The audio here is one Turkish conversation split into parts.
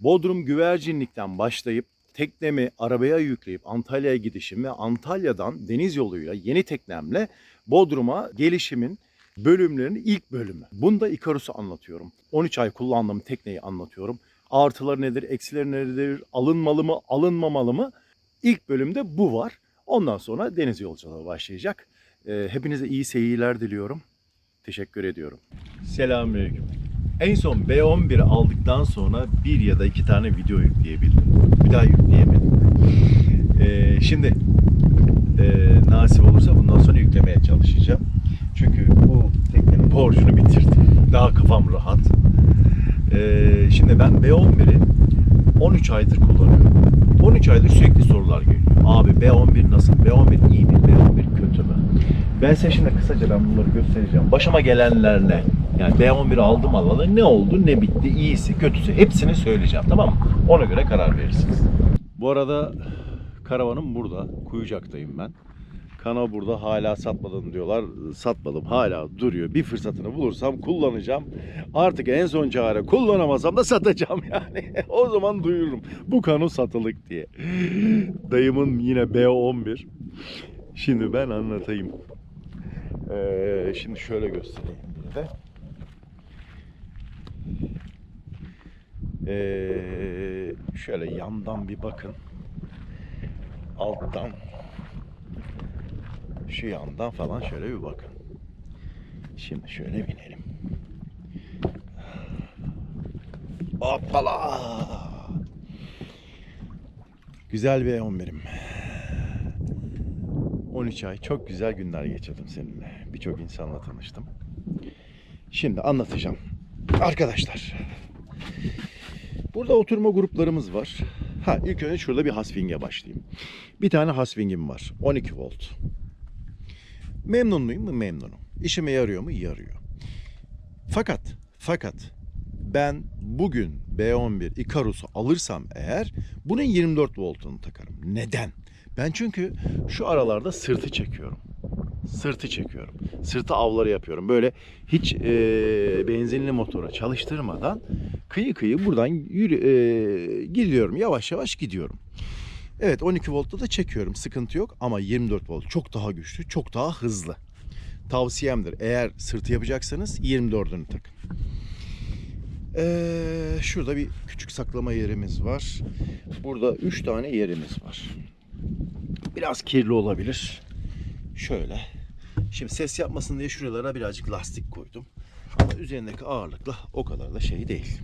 Bodrum güvercinlikten başlayıp teknemi arabaya yükleyip Antalya'ya gidişim ve Antalya'dan deniz yoluyla yeni teknemle Bodrum'a gelişimin bölümlerinin ilk bölümü. Bunda Ikarus'u anlatıyorum. 13 ay kullandığım tekneyi anlatıyorum. Artıları nedir, eksileri nedir, alınmalı mı, alınmamalı mı? İlk bölümde bu var. Ondan sonra deniz yolculuğu başlayacak. Ee, hepinize iyi seyirler diliyorum. Teşekkür ediyorum. Selamünaleyküm. En son B11'i aldıktan sonra bir ya da iki tane video yükleyebildim. Bir daha yükleyemedim. Ee, şimdi e, nasip olursa bundan sonra yüklemeye çalışacağım. Çünkü bu teknenin borcunu bitirdim. Daha kafam rahat. Ee, şimdi ben B11'i 13 aydır kullanıyorum. 13 aydır sürekli sorular geliyor. Abi B11 nasıl? B11 iyi mi? B11 kötü mü? Ben size şimdi kısaca ben bunları göstereceğim. Başıma gelenler ne? Yani B11 aldım alalı ne oldu ne bitti iyisi kötüsü hepsini söyleyeceğim tamam mı? Ona göre karar verirsiniz. Bu arada karavanım burada. Kuyucak'tayım ben. Kanal burada hala satmadın diyorlar. Satmadım hala duruyor. Bir fırsatını bulursam kullanacağım. Artık en son çare kullanamasam da satacağım yani. o zaman duyururum. Bu kanu satılık diye. Dayımın yine B11. Şimdi ben anlatayım. Ee, şimdi şöyle göstereyim bir de. Ee, şöyle yandan bir bakın. Alttan şu yandan falan şöyle bir bakın. Şimdi şöyle binelim. Hoppala. Güzel bir 11'im. 13 ay çok güzel günler geçirdim seninle. Birçok insanla tanıştım. Şimdi anlatacağım. Arkadaşlar. Burada oturma gruplarımız var. Ha ilk önce şurada bir Haswing'e başlayayım. Bir tane Haswing'im var. 12 volt. Memnun muyum mu? Memnunum. İşime yarıyor mu? Yarıyor. Fakat, fakat ben bugün B11 Icarus'u alırsam eğer bunun 24 voltunu takarım. Neden? Ben çünkü şu aralarda sırtı çekiyorum. Sırtı çekiyorum. Sırtı avları yapıyorum. Böyle hiç e, benzinli motora çalıştırmadan kıyı kıyı buradan yürü, e, gidiyorum. Yavaş yavaş gidiyorum. Evet 12 voltta da çekiyorum. Sıkıntı yok ama 24 volt çok daha güçlü, çok daha hızlı. Tavsiyemdir. Eğer sırtı yapacaksanız 24'ünü takın. Ee, şurada bir küçük saklama yerimiz var. Burada 3 tane yerimiz var. Biraz kirli olabilir. Şöyle. Şimdi ses yapmasın diye şuralara birazcık lastik koydum. Ama üzerindeki ağırlıkla o kadar da şey değil.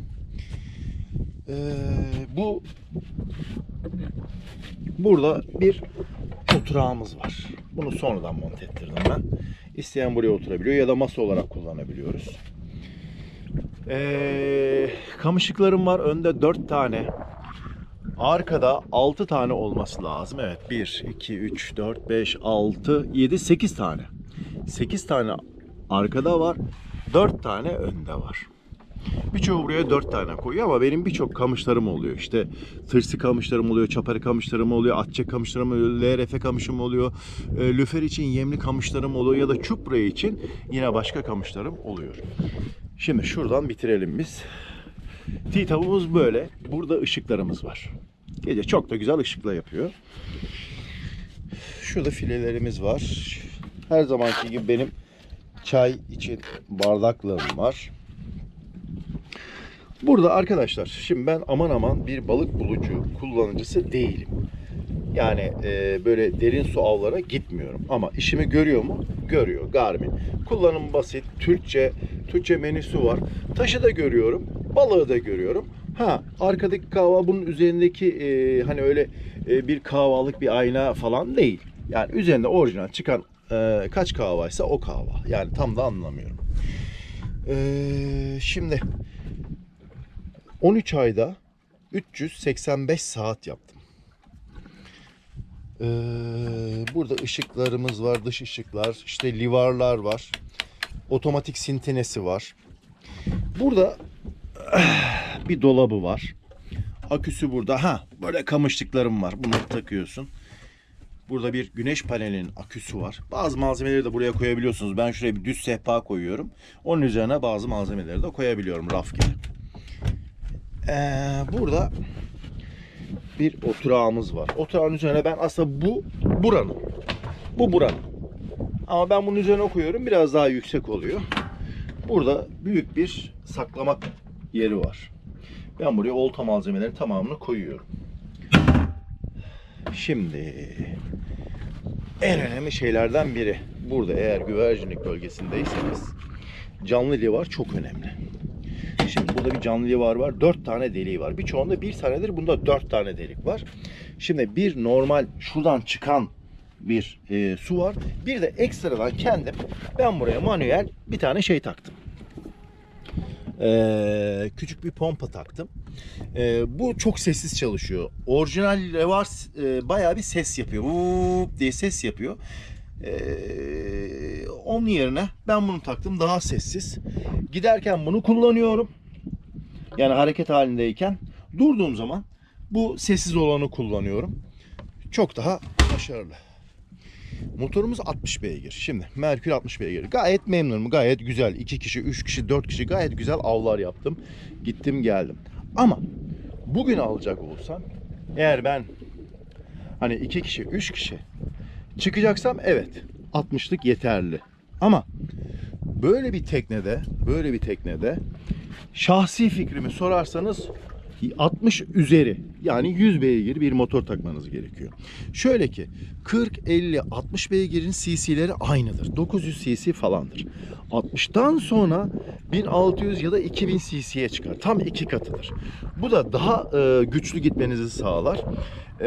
Ee, bu Burada bir oturağımız var. Bunu sonradan monte ettirdim ben. İsteyen buraya oturabiliyor ya da masa olarak kullanabiliyoruz. Ee, kamışıklarım var. Önde 4 tane. Arkada 6 tane olması lazım. Evet 1, 2, 3, 4, 5, 6, 7, 8 tane. 8 tane arkada var. 4 tane önde var. Birçoğu buraya dört tane koyuyor ama benim birçok kamışlarım oluyor. İşte tırsı kamışlarım oluyor, çapari kamışlarım oluyor, atçe kamışlarım oluyor, LRF kamışım oluyor. E, lüfer için yemli kamışlarım oluyor ya da çupra için yine başka kamışlarım oluyor. Şimdi şuradan bitirelim biz. T-tavumuz böyle. Burada ışıklarımız var. Gece çok da güzel ışıkla yapıyor. Şurada filelerimiz var. Her zamanki gibi benim çay için bardaklığım var. Burada arkadaşlar şimdi ben aman aman bir balık bulucu kullanıcısı değilim. Yani e, böyle derin su avlara gitmiyorum. Ama işimi görüyor mu? Görüyor. Garmin. Kullanım basit. Türkçe. Türkçe menüsü var. Taşı da görüyorum. Balığı da görüyorum. Ha arkadaki kahva bunun üzerindeki e, hani öyle e, bir kahvalık bir ayna falan değil. Yani üzerinde orijinal çıkan e, kaç kahvaysa o kahva. Yani tam da anlamıyorum. E, şimdi 13 ayda 385 saat yaptım. Ee, burada ışıklarımız var, dış ışıklar, işte livarlar var. Otomatik sintenesi var. Burada bir dolabı var. Aküsü burada. Ha, böyle kamışlıklarım var. Bunları takıyorsun. Burada bir güneş panelinin aküsü var. Bazı malzemeleri de buraya koyabiliyorsunuz. Ben şuraya bir düz sehpa koyuyorum. Onun üzerine bazı malzemeleri de koyabiliyorum raf gibi. Ee, burada bir oturağımız var. Oturağın üzerine ben aslında bu buranın. Bu buranın. Ama ben bunun üzerine koyuyorum. Biraz daha yüksek oluyor. Burada büyük bir saklama yeri var. Ben buraya olta malzemeleri tamamını koyuyorum. Şimdi en önemli şeylerden biri. Burada eğer güvercinlik bölgesindeyseniz canlı livar çok önemli. Şimdi burada bir canlı livar var. Dört tane deliği var. Birçoğunda bir tanedir. Bunda dört tane delik var. Şimdi bir normal şuradan çıkan bir e, su var. Bir de ekstradan kendim ben buraya manuel bir tane şey taktım. Ee, küçük bir pompa taktım. Ee, bu çok sessiz çalışıyor. Orijinal levar e, bayağı bir ses yapıyor. Vup diye ses yapıyor. Ee, onun yerine ben bunu taktım daha sessiz. Giderken bunu kullanıyorum. Yani hareket halindeyken durduğum zaman bu sessiz olanı kullanıyorum. Çok daha başarılı. Motorumuz 60 beygir. Şimdi Merkür 60 beygir. Gayet memnunum. Gayet güzel. 2 kişi, 3 kişi, 4 kişi gayet güzel avlar yaptım. Gittim geldim. Ama bugün alacak olsam eğer ben hani 2 kişi, 3 kişi çıkacaksam evet 60'lık yeterli. Ama böyle bir teknede, böyle bir teknede şahsi fikrimi sorarsanız 60 üzeri yani 100 beygir bir motor takmanız gerekiyor. Şöyle ki 40, 50, 60 beygirin cc'leri aynıdır. 900 cc falandır. 60'tan sonra 1600 ya da 2000 cc'ye çıkar. Tam iki katıdır. Bu da daha e, güçlü gitmenizi sağlar. E,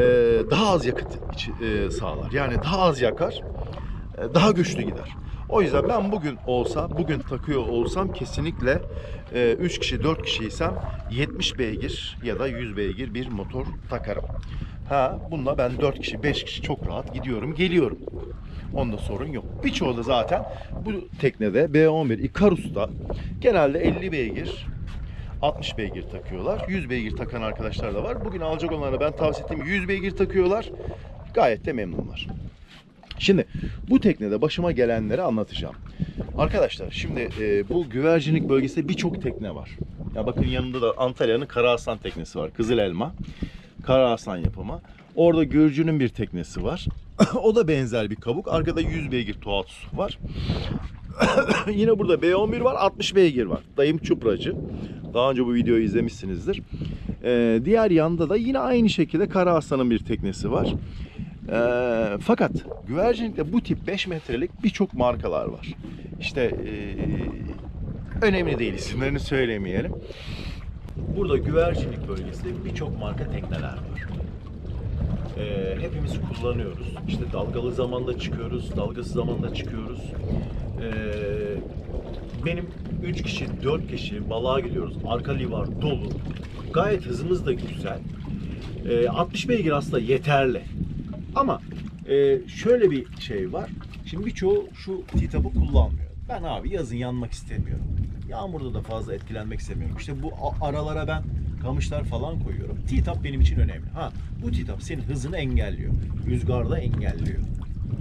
daha az yakıt e, sağlar. Yani daha az yakar, daha güçlü gider. O yüzden ben bugün olsa, bugün takıyor olsam kesinlikle 3 kişi 4 kişiysem 70 beygir ya da 100 beygir bir motor takarım. Ha bununla ben 4 kişi 5 kişi çok rahat gidiyorum geliyorum. Onda sorun yok. Birçoğu da zaten bu teknede B11 Icarus'ta genelde 50 beygir 60 beygir takıyorlar. 100 beygir takan arkadaşlar da var. Bugün alacak olanlara ben tavsiye ettiğim 100 beygir takıyorlar. Gayet de memnunlar. Şimdi bu teknede başıma gelenleri anlatacağım. Arkadaşlar şimdi e, bu güvercinlik bölgesinde birçok tekne var. Ya bakın yanında da Antalya'nın Karaaslan teknesi var. Kızıl Elma. Karaaslan yapımı. Orada Gürcü'nün bir teknesi var. o da benzer bir kabuk. Arkada 100 beygir Toatus var. Yine burada B11 var, 60 beygir var. Dayım Çupracı. Daha önce bu videoyu izlemişsinizdir. Ee, diğer yanda da yine aynı şekilde Karaaslan'ın bir teknesi var. Ee, fakat güvercinlikte bu tip 5 metrelik birçok markalar var. İşte ee, önemli değil isimlerini söylemeyelim. Burada güvercinlik bölgesinde birçok marka tekneler var. Ee, hepimiz kullanıyoruz. İşte dalgalı zamanda çıkıyoruz, dalgasız zamanda çıkıyoruz. Ee, benim 3 kişi, 4 kişi balığa gidiyoruz. Arka livar dolu. Gayet hızımız da güzel. Ee, 60 beygir aslında yeterli. Ama e, şöyle bir şey var. Şimdi birçoğu şu T-Tap'ı kullanmıyor. Ben abi yazın yanmak istemiyorum. Yağmurda da fazla etkilenmek istemiyorum. İşte bu aralara ben kamışlar falan koyuyorum. T-Tap benim için önemli. Ha bu T-Tap senin hızını engelliyor. Rüzgarda engelliyor.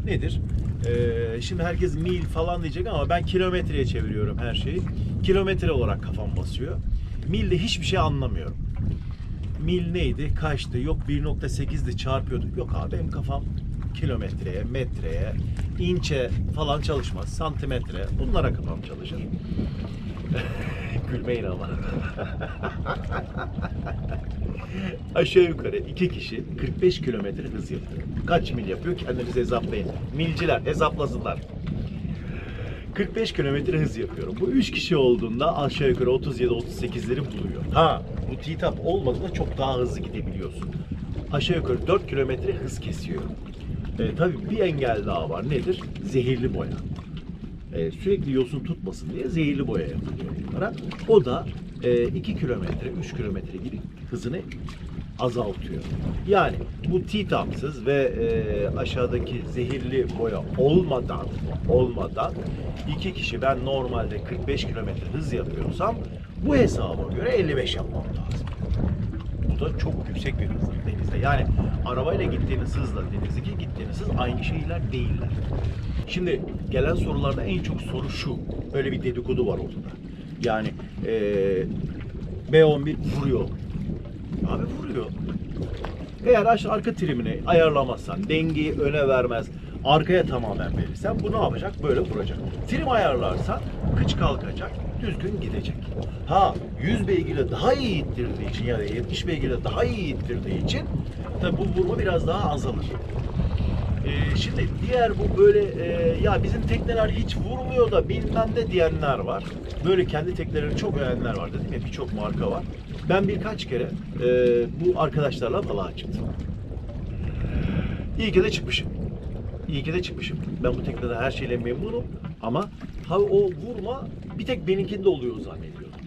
Nedir? Ee, şimdi herkes mil falan diyecek ama ben kilometreye çeviriyorum her şeyi. Kilometre olarak kafam basıyor. Milde hiçbir şey anlamıyorum mil neydi, kaçtı, yok 1.8'di çarpıyordu. Yok abi benim kafam kilometreye, metreye, inçe falan çalışmaz. Santimetre. Bunlara kafam çalışır. Gülmeyin ama. Aşağı yukarı iki kişi 45 kilometre hız yapıyor. Kaç mil yapıyor kendiniz hesaplayın. Milciler hesaplasınlar. 45 kilometre hız yapıyorum. Bu 3 kişi olduğunda aşağı yukarı 37-38'leri buluyor. Ha bu T-Tap olmadığında çok daha hızlı gidebiliyorsun. Aşağı yukarı 4 kilometre hız kesiyor. E, tabii bir engel daha var. Nedir? Zehirli boya. E, sürekli yosun tutmasın diye zehirli boya yapılıyor. O da e, 2 kilometre, 3 kilometre gibi hızını azaltıyor. Yani bu T-tapsız ve e, aşağıdaki zehirli boya olmadan olmadan iki kişi ben normalde 45 kilometre hız yapıyorsam bu hesaba göre 55 yapmam lazım. Bu da çok yüksek bir hız denizde. Yani arabayla gittiğiniz hızla denizdeki gittiğiniz hız aynı şeyler değiller. Şimdi gelen sorularda en çok soru şu. Böyle bir dedikodu var ortada. Yani eee B11 vuruyor. Şu. Eğer aş arka trimini ayarlamazsan, dengeyi öne vermez, arkaya tamamen verirsen bu ne yapacak? Böyle vuracak. Trim ayarlarsan kıç kalkacak, düzgün gidecek. Ha 100 beygirle daha iyi ittirdiği için ya da 70 beygirle daha iyi ittirdiği için tabi bu vurma biraz daha azalır. Ee, şimdi diğer bu böyle e, ya bizim tekneler hiç vurmuyor da bilmem de diyenler var. Böyle kendi teknelerini çok övenler var dedim ya birçok marka var. Ben birkaç kere e, bu arkadaşlarla balığa çıktım. İyi ki de çıkmışım. İyi ki de çıkmışım. Ben bu teknede her şeyle memnunum ama ha o vurma bir tek benimkinde oluyor zannediyorum.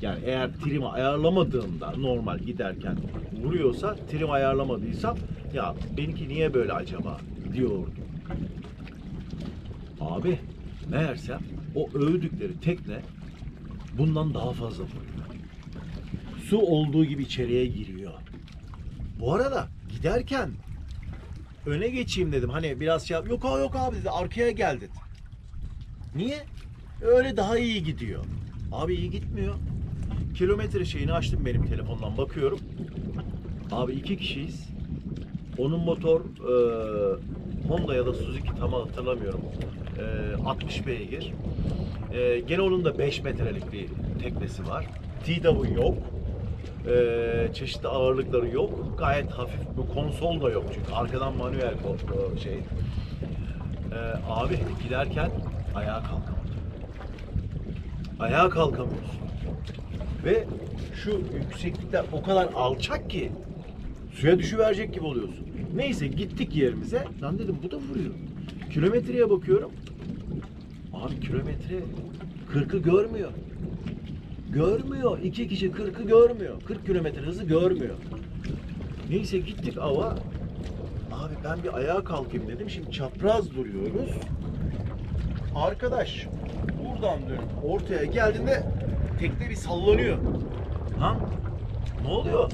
Yani eğer trimi ayarlamadığımda normal giderken vuruyorsa trim ayarlamadıysam ya benimki niye böyle acaba diyordum. Abi meğersem o övdükleri tekne bundan daha fazla vuruyor. Su olduğu gibi içeriye giriyor. Bu arada giderken öne geçeyim dedim. Hani biraz şey yap- yok abi yok abi dedi arkaya gel dedi. Niye? Öyle daha iyi gidiyor. Abi iyi gitmiyor. Kilometre şeyini açtım benim telefondan bakıyorum. Abi iki kişiyiz. Onun motor e, Honda ya da Suzuki tam hatırlamıyorum. E, 60 beygir. E, gene onun da 5 metrelik bir teknesi var. TW yok. E, çeşitli ağırlıkları yok. Gayet hafif. Bu konsol da yok çünkü arkadan manuel kol- şey. E, abi giderken ayağa kalkamadı. Ayağa kalkamıyorsun. Ve şu yükseklikler o kadar alçak ki suya düşüverecek gibi oluyorsun. Neyse gittik yerimize. Lan dedim bu da vuruyor. Kilometreye bakıyorum. Abi kilometre 40'ı görmüyor. Görmüyor. İki kişi 40'ı görmüyor. 40 kilometre hızı görmüyor. Neyse gittik ava. Abi ben bir ayağa kalkayım dedim. Şimdi çapraz duruyoruz. Arkadaş buradan dönüp ortaya geldiğinde tekne bir sallanıyor. Ha? Ne oluyor?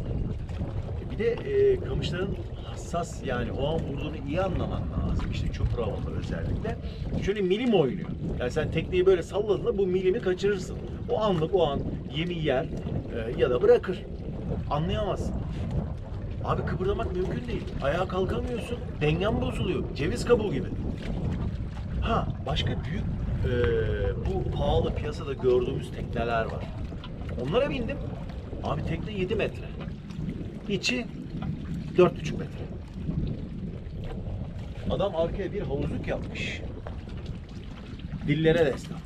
Bir de e, kamışların hassas yani o an vurduğunu iyi anlaman lazım. İşte çupra havalı özellikle. Şöyle milim oynuyor. Yani sen tekneyi böyle salladığında bu milimi kaçırırsın. O anlık o an yemi yer e, ya da bırakır. Anlayamazsın. Abi kıpırdamak mümkün değil. Ayağa kalkamıyorsun. Dengen bozuluyor. Ceviz kabuğu gibi. Ha başka büyük e, bu pahalı piyasada gördüğümüz tekneler var. Onlara bindim. Abi tekne 7 metre. İçi 4,5 metre. Adam arkaya bir havuzluk yapmış. Dillere destan.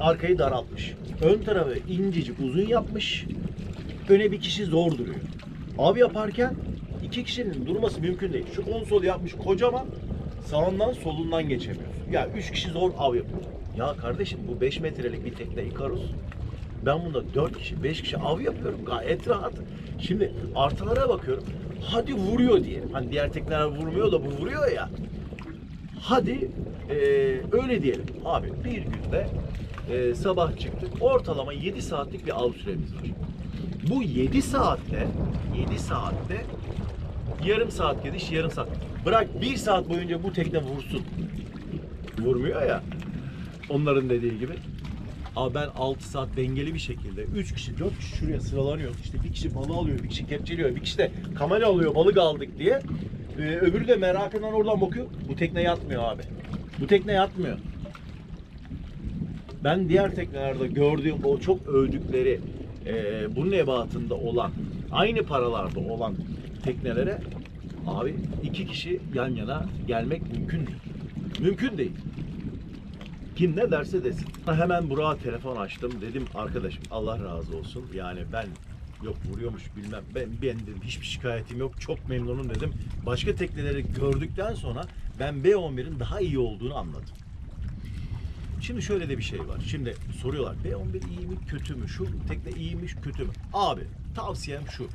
Arkayı daraltmış. Ön tarafı incecik uzun yapmış. Öne bir kişi zor duruyor. Abi yaparken iki kişinin durması mümkün değil. Şu konsol yapmış kocaman sağından solundan geçemiyorsun. Ya üç kişi zor av yapıyor. Ya kardeşim bu 5 metrelik bir tekne Ikarus. Ben bunda 4 kişi, 5 kişi av yapıyorum gayet rahat. Şimdi artılara bakıyorum. Hadi vuruyor diye. Hani diğer tekneler vurmuyor da bu vuruyor ya. Hadi eee, öyle diyelim. Abi bir günde eee, sabah çıktık. Ortalama 7 saatlik bir av süremiz var. Bu 7 saatte 7 saatte yarım saat gidiş yarım saat. Bırak 1 saat boyunca bu tekne vursun. Vurmuyor ya. Onların dediği gibi. Abi ben 6 saat dengeli bir şekilde 3 kişi 4 kişi şuraya sıralanıyor. İşte bir kişi balığı alıyor, bir kişi kepçeliyor, bir kişi de kamera alıyor balık aldık diye. Ee, öbürü de merakından oradan bakıyor. Bu tekne yatmıyor abi. Bu tekne yatmıyor. Ben diğer teknelerde gördüğüm o çok övdükleri e, bunun ebatında olan aynı paralarda olan teknelere abi iki kişi yan yana gelmek mümkün değil. Mümkün değil. Kim ne derse desin. Hemen Burak'a telefon açtım. Dedim arkadaşım Allah razı olsun. Yani ben yok vuruyormuş bilmem. Ben, ben dedim hiçbir şikayetim yok. Çok memnunum dedim. Başka tekneleri gördükten sonra ben B11'in daha iyi olduğunu anladım. Şimdi şöyle de bir şey var. Şimdi soruyorlar B11 iyi mi kötü mü? Şu tekne iyiymiş kötü mü? Abi tavsiyem şu.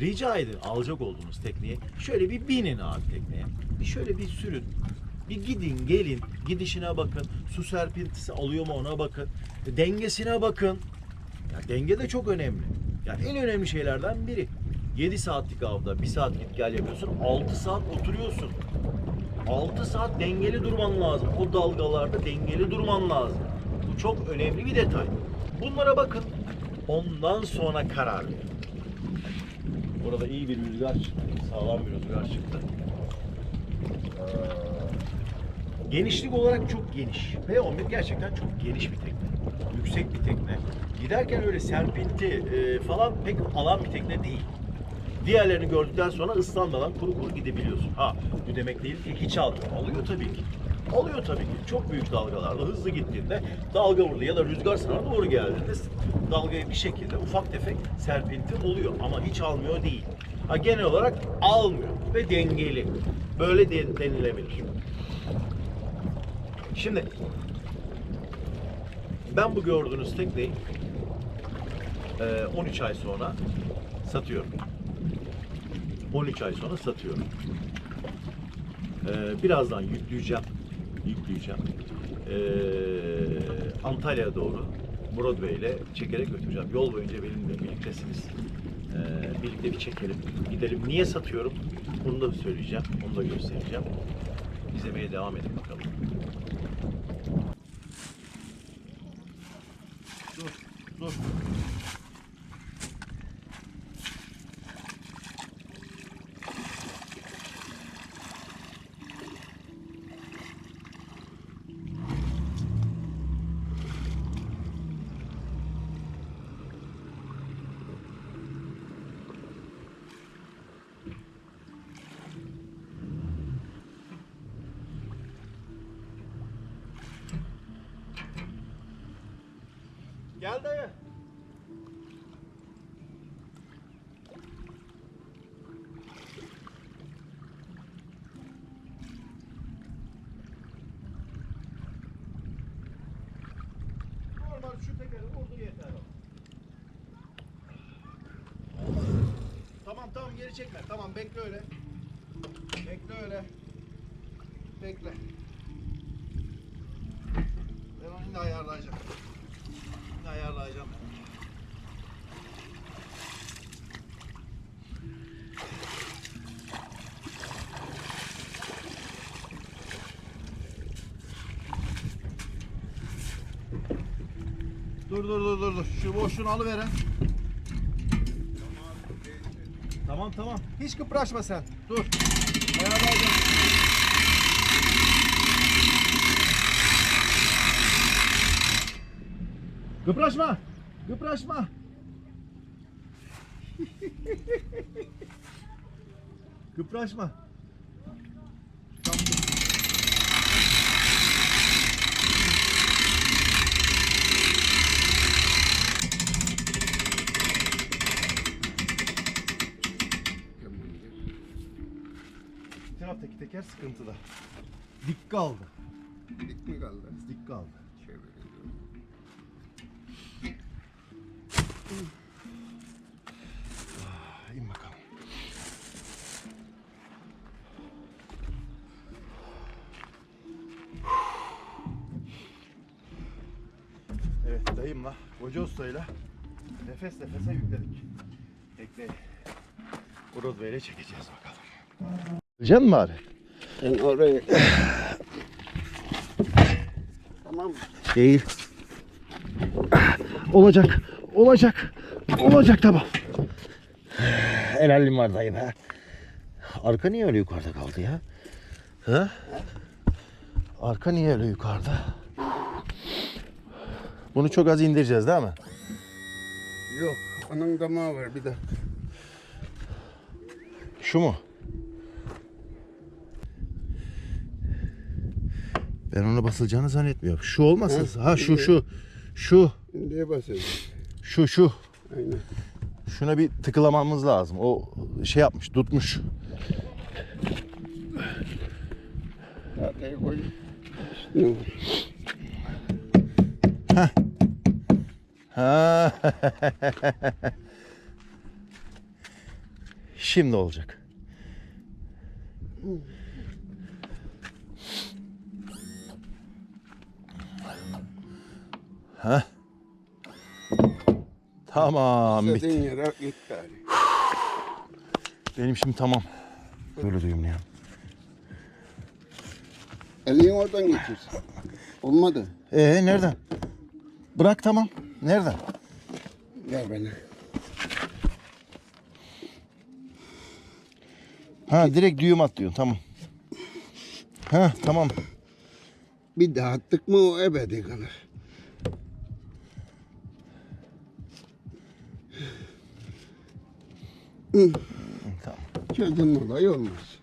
Rica edin alacak olduğunuz tekneye şöyle bir binin abi tekneye. Bir şöyle bir sürün. Bir gidin gelin gidişine bakın. Su serpintisi alıyor mu ona bakın. Dengesine bakın. Ya denge de çok önemli. Yani en önemli şeylerden biri. 7 saatlik avda 1 saat git gel yapıyorsun. 6 saat oturuyorsun. 6 saat dengeli durman lazım. O dalgalarda dengeli durman lazım. Bu çok önemli bir detay. Bunlara bakın. Ondan sonra karar verin. Burada iyi bir rüzgar çıktı. Sağlam bir rüzgar çıktı. Ee, Genişlik olarak çok geniş. B11 gerçekten çok geniş bir tekne. Yüksek bir tekne. Giderken öyle serpinti e, falan pek alan bir tekne değil. Diğerlerini gördükten sonra ıslanmadan kuru kuru gidebiliyorsun. Ha bu demek değil ki hiç almıyor. Alıyor tabii ki. Alıyor tabii ki. Çok büyük dalgalarda hızlı gittiğinde dalga vurdu ya da rüzgar sana doğru geldiğinde dalgaya bir şekilde ufak tefek serpinti oluyor ama hiç almıyor değil. Ha genel olarak almıyor ve dengeli. Böyle de- denilebilir. Şimdi ben bu gördüğünüz tekneyi eee, 13 ay sonra satıyorum. 13 ay sonra satıyorum. Ee, birazdan yükleyeceğim. Yükleyeceğim. Ee, Antalya'ya doğru Broadway ile çekerek götüreceğim. Yol boyunca benimle birliktesiniz. Birlikte bir çekelim. Gidelim. Niye satıyorum? Bunu da söyleyeceğim. Onu da göstereceğim. İzlemeye devam edin bakalım. Dur, dur. Gel dayı. Normal şu tekeri vurdu yeter o. Tamam tamam geri çekme. Tamam bekle öyle. Bekle öyle. Bekle. Ben onu yine ayarlayacağım. Yine ayarlayacağım. Dur dur dur dur. Şu boşluğunu alıveren. Tamam tamam. Hiç kıpraşma sen. Dur. Ayarlayacağım. Kıpraşma. Kıpraşma. Kıpraşma. Bir taraftaki teker sıkıntıda. Dik kaldı. Dik mi kaldı? Dik kaldı. Çeviriyorum. İn bakalım. Evet dayımla, koca ustayla nefes nefese yükledik. Tekneyi Broadway'le çekeceğiz bakalım. Mi bari? Ben oraya... tamam. Değil. Olacak. Olacak. Olacak tamam. Helalim var dayım ha. Arka niye öyle yukarıda kaldı ya? Ha? Arka niye öyle yukarıda? Bunu çok az indireceğiz değil mi? Yok. Onun damağı var bir de. Şu mu? Ben ona basılacağını zannetmiyorum. Şu olmasın. Ha şu şu. Şu. Diye basıyorum. Şu şu. Aynen. Şuna bir tıkılamamız lazım. O şey yapmış, tutmuş. Tahtaya koy. Üstüne vur. Ha. Şimdi olacak. Ha. Tamam bitti. İstediğin yere git bari. Benim şimdi tamam. Böyle düğümleyeyim. Elini oradan geçirsin. Olmadı. Ee nereden? Bırak tamam. Nereden? Ver bana. Ha direkt düğüm at diyorsun tamam. Ha tamam. Bir dağıttık mı o ebedi kalır. Tamam. Çözüm olay olmaz.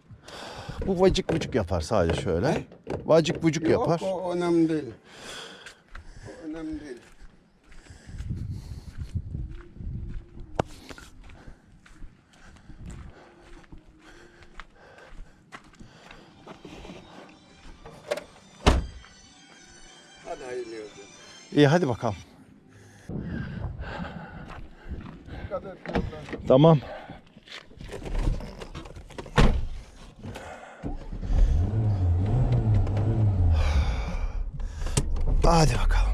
Bu vacık vucuk yapar sadece şöyle. Vacık yapar. Yok o önemli değil. O önemli değil. Hadi hayırlı olsun. İyi hadi bakalım. Dikkat et yoldan. Tamam. Hadi bakalım.